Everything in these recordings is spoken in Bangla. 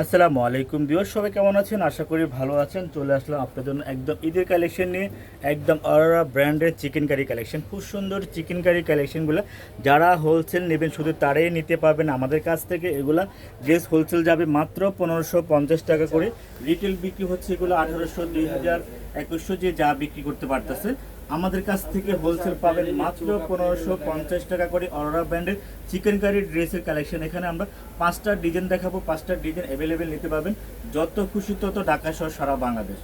আসসালামু আলাইকুম বিওর সবাই কেমন আছেন? আশা করি ভালো আছেন। চলে আসলাম আপনার জন্য একদম ঈদের কালেকশন নিয়ে, একদম অরোরা ব্র্যান্ডের চিকেন কারি কালেকশন খুব সুন্দর চিকেন কারি কালেকশনগুলো যারা হোলসেল নেবেন, শুধু তারাই নিতে পারবেন। আমাদের কাছ থেকে এগুলা ড্রেস হোলসেল যাবে মাত্র পনেরোশো পঞ্চাশ টাকা করে। রিটেল বিক্রি হচ্ছে এগুলো আঠারোশো, দুই হাজার একুশশো যে যা বিক্রি করতে পারতেছে। আমাদের কাছ থেকে হোলসেল পাবেন মাত্র পনেরোশো পঞ্চাশ টাকা করে অরোরা ব্র্যান্ডের চিকেন কারি ড্রেসের কালেকশন এখানে আমরা পাঁচটা ডিজাইন দেখাবো, পাঁচটা ডিজাইন অ্যাভেলেবেল নিতে পারবেন, যত খুশি তত ঢাকা সহ সারা বাংলাদেশ।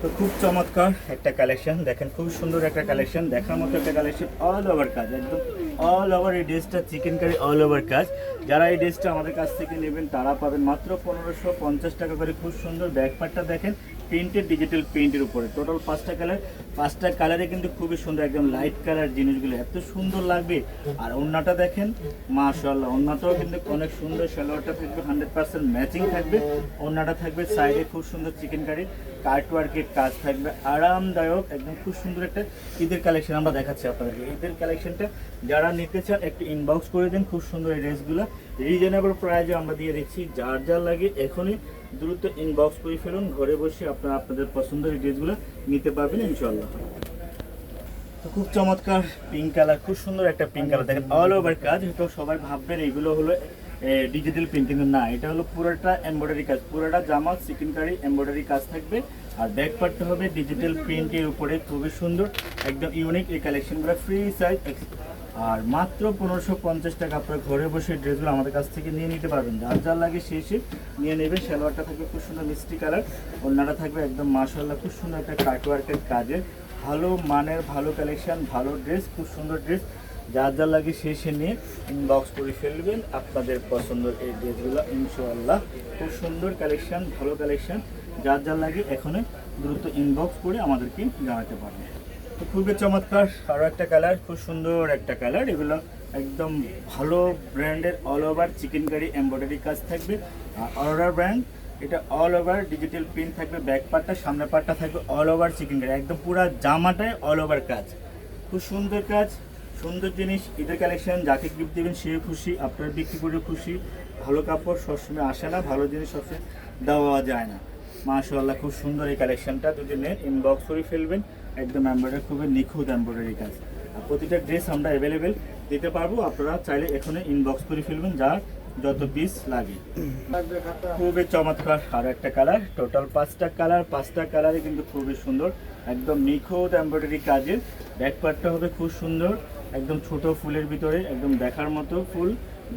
তো খুব চমৎকার একটা কালেকশন দেখেন খুব সুন্দর একটা কালেকশন দেখার মতো একটা কালেকশন অল ওভার কাজ, একদম অল ওভার এই ড্রেসটা চিকেন কারি অল ওভার কাজ। যারা এই ড্রেসটা আমাদের কাছ থেকে নেবেন, তারা পাবেন মাত্র পনেরোশো পঞ্চাশ টাকা করে। খুব সুন্দর ব্যাক পার্টটা দেখেন প্রিন্টের ডিজিটাল প্রিন্টের উপরে। টোটাল পাঁচটা কালার পাঁচটা কালারে কিন্তু খুবই সুন্দর একদম লাইট কালার জিনিসগুলো, এত সুন্দর লাগবে। আর ওড়নাটা দেখেন মাশাল্লাহ ওড়নাটাও কিন্তু অনেক সুন্দর, সালোয়ারটা থাকবে হান্ড্রেড পার্সেন্ট ম্যাচিং থাকবে। ওড়নাটা থাকবে সাইডে খুব সুন্দর চিকেন কারি কার্টওয়ার্কের কাজ থাকবে, আরামদায়ক, একদম খুব সুন্দর একটা ঈদের কালেকশন আমরা দেখাচ্ছি আপনাদেরকে। ঈদের কালেকশনটা যারা নিতে চান, একটু ইনবক্স করে দিন, খুব সুন্দর এই ড্রেসগুলো রিজনেবল প্রাইজে আমরা দিয়ে দিচ্ছি, যার যার লাগে এখনই দ্রুত ইনবক্স করে ফেলুন, ঘরে বসে আপনারা আপনাদের পছন্দের ড্রেসগুলো নিতে পারবেন ইনশাল্লাহ তো খুব চমৎকার পিঙ্ক কালার খুব সুন্দর একটা পিঙ্ক কালার দেখেন অল ওভার কাজ, হয়তো সবাই ভাববেন এগুলো হলো ডিজিটাল প্রিন্ট না, এটা হলো পুরোটা এমব্রয়ডারি কাজ। পুরোটা জামা চিকেন কারি এমব্রয়ডারি কাজ থাকবে। আর ব্যাক পার্টটা হবে ডিজিটাল প্রিন্টের উপরে, খুবই সুন্দর, একদম ইউনিক এই কালেকশনগুলো ফ্রি সাইজ আর মাত্র পনেরোশো পঞ্চাশ টাকা আপনার ঘরে বসে ড্রেসগুলো আমাদের কাছ থেকে নিয়ে নিতে পারবেন। যার যার লাগে সেই সে নিয়ে নেবেন। সালোয়ারটা থাকবে খুব সুন্দর মিষ্টি কালার। ওনারা থাকবে একদম মাসাল্লাহ খুব সুন্দর একটা কাটওয়ার্কের কাজের। ভালো মানের, ভালো কালেকশন ভালো ড্রেস খুব সুন্দর ড্রেস যার যা লাগে সে নিয়ে ইনবক্স করে ফেলবেন আপনাদের পছন্দের এই ড্রেসগুলো, ইনশাআল্লাহ। খুব সুন্দর কালেকশন ভালো কালেকশন যার যার লাগে এখনই দ্রুত ইনবক্স করে আমাদেরকে জানাতে পারবেন। খুবই চমৎকার। আরও একটা কালার খুব সুন্দর একটা কালার এগুলো একদম ভালো ব্র্যান্ডের all over chikankari embroidery কাজ থাকবে। আর ব্র্যান্ড এটা অল ওভার ডিজিটাল প্রিন্ট থাকবে ব্যাক পার্টটা সামনের পার্টটা থাকবে অল ওভার চিকেন কারি একদম পুরো জামাটায় অল ওভার কাজ। খুব সুন্দর কাজ, সুন্দর জিনিস, ঈদের কালেকশন যাকে গিফট দেবেন সে খুশি, আপনার বিক্রি করে খুশি। ভালো কাপড় সবসময় আসে না, ভালো জিনিস সবসময় দেওয়া যায় না। মাশাআল্লাহ, খুব সুন্দর এই কালেকশনটা যদি ইনবক্স করে ফেলবেন। একদম এমব্রয়ডারি খুবই নিখুঁত এমব্রয়ডারি কাজ। আর প্রতিটা ড্রেস আমরা অ্যাভেলেবেল দিতে পারব, আপনারা চাইলে এখানে ইনবক্স করে ফেলবেন, যার যত পিস লাগে। খুবই চমৎকার, আর একটা কালার টোটাল পাঁচটা কালার পাঁচটা কালারে কিন্তু খুবই সুন্দর, একদম নিখুঁত এমব্রয়ডারি কাজের। ব্যাক পার্টটা হবে খুব সুন্দর, একদম ছোট ফুলের ভিতরে, একদম দেখার মতো ফুল।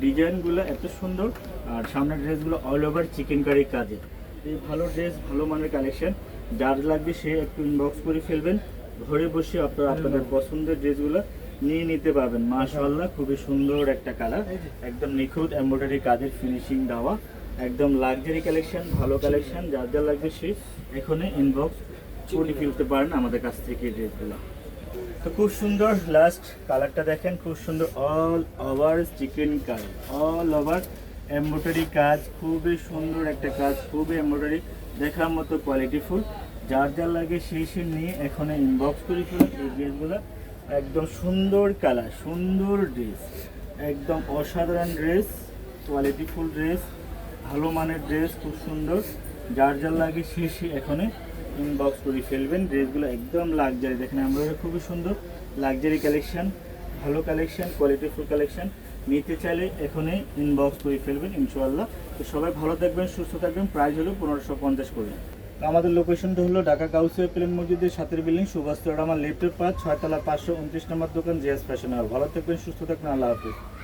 ডিজাইনগুলো এত সুন্দর, আর সামনের ড্রেসগুলো অল ওভার চিকেন কারি কাজের এই ভালো ড্রেস ভালো মানের কালেকশন যার লাগবে সে একটু ইনবক্স করে ফেলবেন। ঘরে বসে আপনারা আপনাদের পছন্দের ড্রেসগুলো নিয়ে নিতে পারবেন। মাশাআল্লাহ খুবই সুন্দর একটা কালার একদম নিখুঁত এমব্রয়ডারি কাজের ফিনিশিং দেওয়া। একদম লাক্সারি কালেকশন ভালো কালেকশন যার যার লাগবে সে এখনই ইনবক্স করে ফেলতে পারেন আমাদের কাছ থেকে ড্রেসগুলো। তো খুব সুন্দর লাস্ট কালারটা দেখেন খুব সুন্দর all over chikan colour all over embroidery কাজ, খুবই সুন্দর একটা কাজ, খুবই এমব্রয়ডারি, দেখার মতো কোয়ালিটিফুল যার যার লাগে সেই সে নিয়ে এখন ইনবক্স করে ফেলুন এই ড্রেসগুলো একদম সুন্দর কালার সুন্দর ড্রেস একদম অসাধারণ ড্রেস কোয়ালিটিফুল ড্রেস ভালো মানের ড্রেস খুব সুন্দর। যার যার লাগে সে সে এখানে ইনবক্স করে ফেলবেন। ড্রেসগুলো একদম লাক্সারি দেখেন আমরা খুবই সুন্দর লাক্সারি কালেকশন ভালো কালেকশন কোয়ালিটিফুল কালেকশন নিতে চাইলে এখনই ইনবক্স করে ফেলবেন, ইনশাআল্লাহ। তো সবাই ভালো থাকবেন, সুস্থ থাকবেন। প্রাইস হলো পনেরোশো পঞ্চাশ করে। আমাদের লোকেশনটা হলো ঢাকা কাউসিয়া প্লেন মসজিদের সাতের বিল্ডিং সুভাষ আমার লেফটের পাঁচ ছয়তলা পাঁচশো উনত্রিশ নম্বর দোকান জিএস ফ্যাশন হল ভালো থাকবেন, সুস্থ থাকবেন, আল্লাহ হাফিজ।